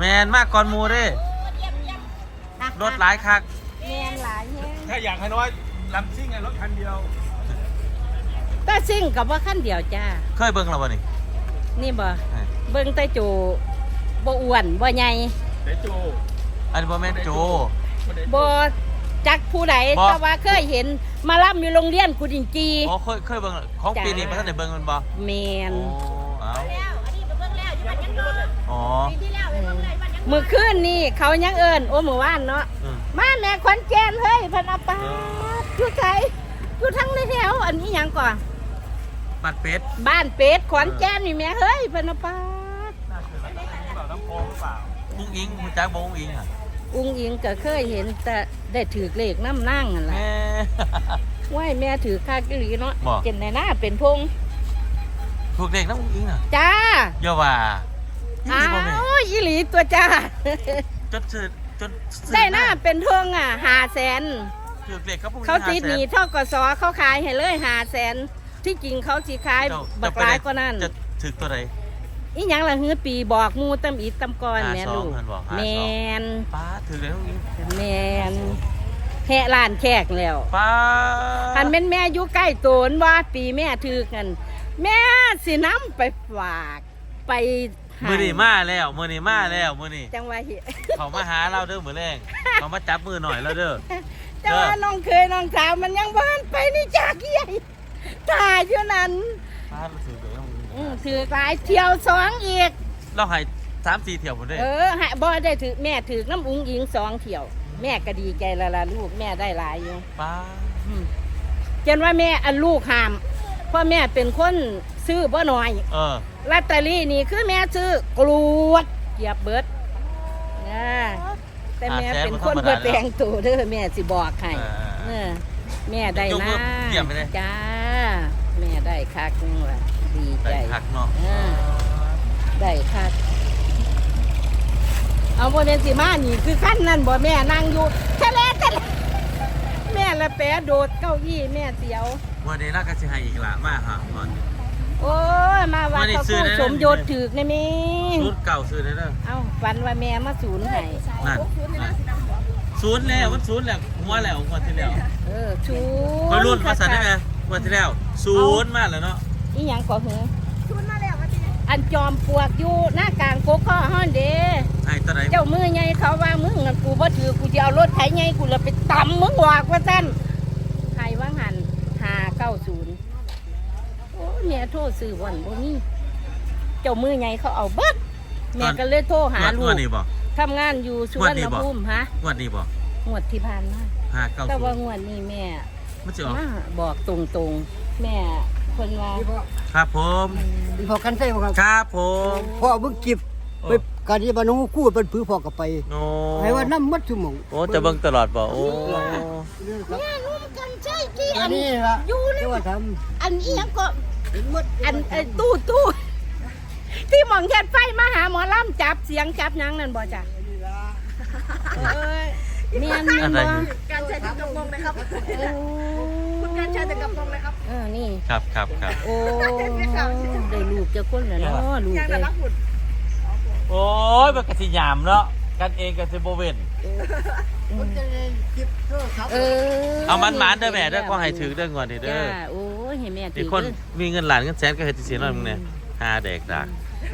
แมนมากก่อนหมูเด้รถหลายคักแมนหลายแฮงถ้าอยากให้น้อยลำซิ่งไงรถคันเดียวก็ซิ่งกับว่าขั้นเดียวจ้า เคยเบิ่งแล้วบ่นี่นี่บ่เอ้ยเบิ่งแต่โจบ่อ้วนบ่ใหญ่เดี๋ยวจูอันนี้บ่แม่นโจบ่จักผู้ใดบ่แต่ว่าเคยเห็นมาล่ำอยู่โรงเรียนกุดินจีอ๋อเคยเคยเบิ่งแล้วของจ้าปีนี้บ่ทันได้เบิ่งมันบ่แมน โอ้เอาอ๋อ มือคืนนี่เขายังเอิ้นโอ้มื้อวานเนาะอืมมาแม่ขวัญแจนเฮ้ยเพิ่นเอาไปอยู่ไสอยู่ทั้งในแถวอันนี้หยังก่อนบัตรเป็ดบ้านเป็ดขวัญแจนนี่แม่เฮ้ยเพิ่นเอาไปน่าจะเป็นแบบน้ำโพงหรือเปล่าอุ้งอิงรู้จักบ่อุ้งอิงอะอุ้งอิงก็เคยเห็นแต่ได้ถือเลขน้ำนั่งนั่นแหล่ะม่ ว่ายแม่ถือคากอีหลีเนาะบ่ เจนในหน้าเป็นพง ถูกเด็กน้องอุ้งอิงอะจ้าอย่าว่าอีหอ้าลีบ่แม่ วอีหลีตัวจ้า จนซื้อจนซื้อได้หน้าเป็นทงอะหาแสนถูกเด็กครับพวกนี้เขาติด500,000หนีทกสเขาขายให้เลยหาแสน ที่จริงเขาสิขายเจ้าบักหลายกว่านั้นจะถึกตัวใดอีหยังละฮือปีบอกหมูตำอีตำกอนหาแม่สองลูกเพิ่นบอกหาสอง แมนป้าถึกเลยน้องอิงแมนแห่ลานแขกแล้วป้าคันเป็นแม่อยู่ใกล้โตนว่าปีแม่ถือกัน แม่สิน้ำไปฝาก ไป ให้มื้อนี้มาแล้วมื้อนี้มาแล้วมื้อนี้จังว่าเห็นเขามาหาเราเด้อมื้อแรงเขามาจับมือหน่อยแล้วเด้อ แต่ว่าน้องเคยน้องสาวมันยังบ้านไปนี่จากใหญ่ตายเท่านั้นป้ารู้สึกเด้อน้องอิงอืมถือหลายเที่ยวสองอีก เราให้สามสี่เที่ยวพุ่นเด้เออให้บ่ได้ถือแม่ถือน้ำอุ้งอิงสองเที่ยว แม่ก็ดีใจและละลูกแม่ได้หลายอยู่ป้าอืมจนว่าแม่อันลูกหามเพราะแม่เป็นคนซื้อบ่น้อยเออลอตเตอรี่นี่คือแม่ซื้อกรวดเกียบเบิดนะแต่แม่เป็นคนเพื่อแปลงตัวเด้อแม่สิบอกให้เออเออแม่ได้ยกนะมือเยี่ยมไปเลยจ้าแม่ได้คักนึงว่ะดีใจได้คักเนาะเออได้คักเอาโมเดลสิมานี่คือขั้นนั้นบ่แม่นั่งอยู่ทะเลทะเลแม่ละแปะโดดเก้าอี้แม่เสียว วันนี้เราก็สิให้อีกละมาหาก่อน โอ้ยมาว่าวันนี้เขาซื้อคู่ได้สมยศถือกในมีรุ่นเก่าซื้อได้เด้อเอ้าฝันว่าแม่มาศูนย์ให้นั่นนั่นศูนย์แล้วมันศูนย์แล้วหัวแล้วงวดที่แล้วเออชูมารุ่นมาสั่นได้ไหมงวดที่แล้วศูนย์มาแล้วเนาะอีหยังก่อหือศูนย์มาแล้วอันจอมปลวกอยู่หน้ากลางโกข้อห้อนเด้ไอ้ตัวไหนเจ้ามือไงเขาว่ามึงนั่นกูบ่ถือกูจะเอารถไถไงกูเลยไปตำมึงหวากว่าซั่นใครว่างหันหา เก้าศูนย์โอ้แม่โทษซื้อวันบ่มีเจ้ามือไงเขาเอาเบิดแม่ก็เลยโทรหางวดลูงวกดนี้บ่ทำงานอยู่สุวรรณภูมิฮะงวดนี้บ่งวดที่ผ่านมาห้าเก้าแต่ศูว่านย์งวดนี้แม่มันจะออกมาบอกตรงๆ แม่คนว่าครับผมอีพอกันใช่บ่ครับครับผม พ่อเบิ่งกิบโอ้ ไปการที่บ้านน้องกู้เป็นผือพ่อก็ไปโอ้ให้ว่าน้ำมัดชั่วโมงโอ้จะเบิ่งตลอดบ่โอ้ครับแม่รู้กันใช่ที่ อัอันนนี้ล่ะอยู่ในที่ว่าทอันนี้ยังก็ำเป็นมัดอันไอ้ตู้ตู้ที่หมองแคทไฟมาหาหมอลำจับเสียงจับหยังนั่นบ่จ้ะเอ้ยเมียนมีอะไรบ่การใช้ถึงกระโปรงเลยครับเออคุณการใช้ถึงกระโปรงเลยครับเออนี่ครับครับครับโอ้ได้ลูกจะคนแล้วเนาะลูกยังเลแต่ยละหุ่นโอ้ยมันกสิยามเนาะกันเองกันสิบ่เว้น มันจะเล่นกิบโทรศัพท์เออเอามันหมานเด้อแม่เด้อขอให้ถือเด้องวดนี้เด้จ้าอโอ้ยให้แม่ถืมีอคนเด้อมีเงินหลานเงินแสนก็เฮ็ดสิเสียหน่อยมึงเนี่ยหาเด็กดัก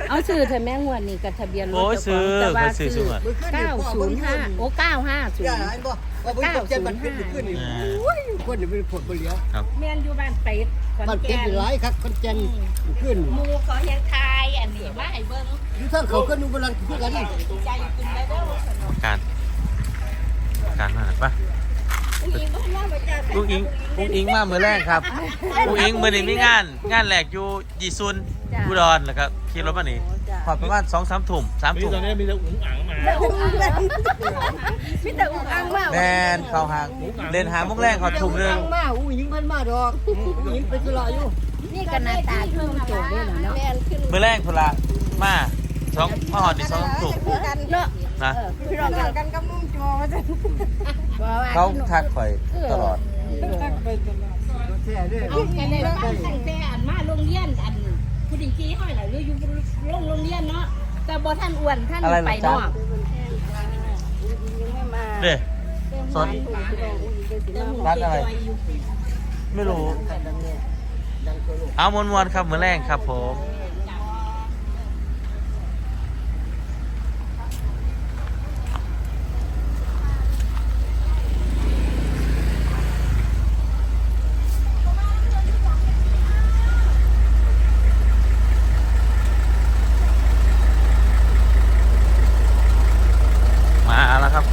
เอาซื้อเถอะแม่งวดนี้กับทะเบียนรถโอ้ยเจ้าของซื้อแต่ว่าเคยซื้อซื้อซื้อ มื้อคืนนี่เก้าพ่อศูเบิ่นงย์ห้าโอ้เก้าห้าศูอย่านย์เห็นบ่ว่าเบิ่งตกใจมันขึ้นขึ้นนี่อ่าโอ้ยคนนี่เป็นผลบ่เหลียวครับแม่นอยู่บ้านเป็ดขอนมันเป็แก่นนหลายครับคนแก่นขึ้นหมูเขายังทายอันนี้มาให้เบิ่งอยู่ทางเขาก็นุ่งกำลังคือกันนี่ใจขึ้นไปเด้อ การการมาปะ อุ้งอิงบ่ว่า บ่จ้าอุ้งอิงอุ้งอิงมามือแรกครับอุ้งอิงมือนี้มีงาน งานแหลกอยู่ยีซุนอุดรแล้วก็ขี่รถมานี่พอประมาณสองสามถุ่มสามมีถุ่มตอนนี้มีแต่อุ๋งอังมามีแต่อุ้งอังมากแมนเข้าหางเล่นหามุกแรกเขาถุ่มหนึง มาอู้ยิงเพิ่นมาดอกยิงไปธุระอยู่นี่ก็หน้าตาเพิ่มโจด้วยเนาะ แม่นขึ้นมือแรกพนละมา สองมาหอดนี่สองถุ่มเนาะนะพี่น้องกันกับนุ่มจอมาจะบ่ว่าเขาทักข่อยตลอดแท้เด้อเอากันได้ตั้งแต่อันมาโรงเรียนอันผู้ดิงกี้เฮาน่ะอยู่อยู่โรงโรงเรียนเนาะแต่บ่ท่านอ้วนท่านอะไรเหรอไปจ๊ะนอกเด้สดร้านอะไรไม่รู้ เอามวนมวนๆครับมือแรงครับผม มาแล้วครับ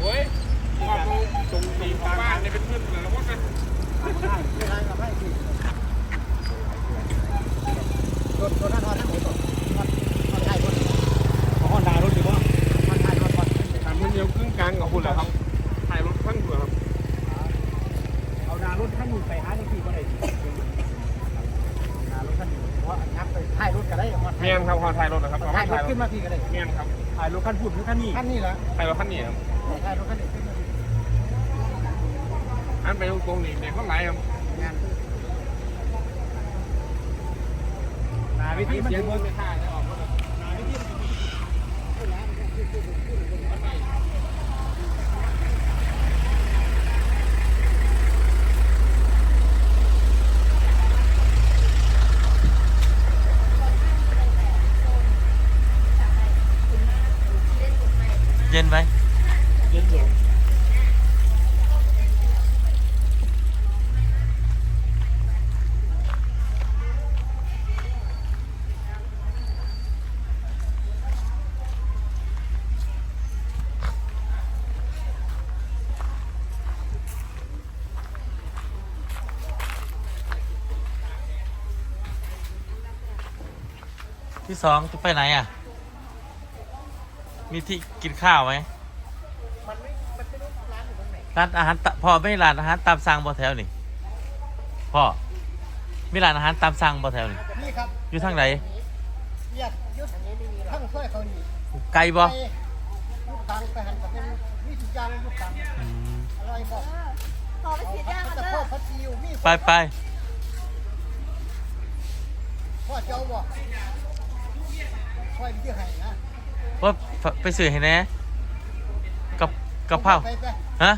โอ้ยความรู้ตรงสีฟ้าบ้านเนี่ยเป็นเพื่อนกันแล้วว่ากัน รถรถนั่นรถทั้งหมดมันใช่รถ ฮอนดารถหรือว่ามันถ่ายรถก่อนถามมันเดียวครึ่งกลางกับคุณเหรอครับถ่ายรถขั้นหัวครับ เอานารถขั้นไปหาที่ก็ได้นารถขั้นเพราะนับไปถ่ายรถก็ได้มาเมียนครับฮอนถ่ายรถนะครับถ่ายรถขึ้นมาพี่ก็ได้เมียนครับถ่ายรถขั้นพูดหรือขั้นนี้ขั้นนี้เหรอถ่ายรถขั้นนี้ครับถ่ายรถขั้นนี้ขึ้นมาอันไปตรงๆนี่เนี่ยเขาไหลครับงานนาวิธีมันเสียจะงบบนนไม่ค่าจะออกรถเย็ ที่สองจะไปไหนอะ มีที่กินข้าวไหมร้านอาหารตะพ่อไม่ร้านอาหารตามสั่งบ่แถวนี่พ่อมีร้านอาหารตามสั่งบ่แถวนี่นี่ครับอยู่ทางไหนอยากยุดทั้งช่วยเขานี่ไกลบ่ยุดตังไปหันกับเป็นวิธีการยุดตังอืมอะไรบอกขอไปฉีดยาพักันดเด้พ่ออพัดซิวมีไปไปพ่อเจ้าบอก ช่วยที่ให้นะว่าไปสื่อให้แหน่กับกับเผาไปไปฮะ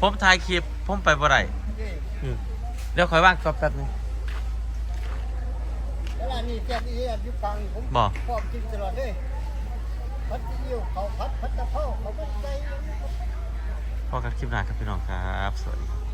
ผมถ่ายคลิปผมไปบ่ได้เด้อืมเดี๋ยวคอยว่างแป๊บนึงแล้วอันนี้แกนี่ยุดตังผมบ่พ่อกินตลอดเลยพัดซิวเขาพัดพัดตะเภาเขาพัดใจพอกันคลิปหน้าครับพี่น้องครับ สวัสดี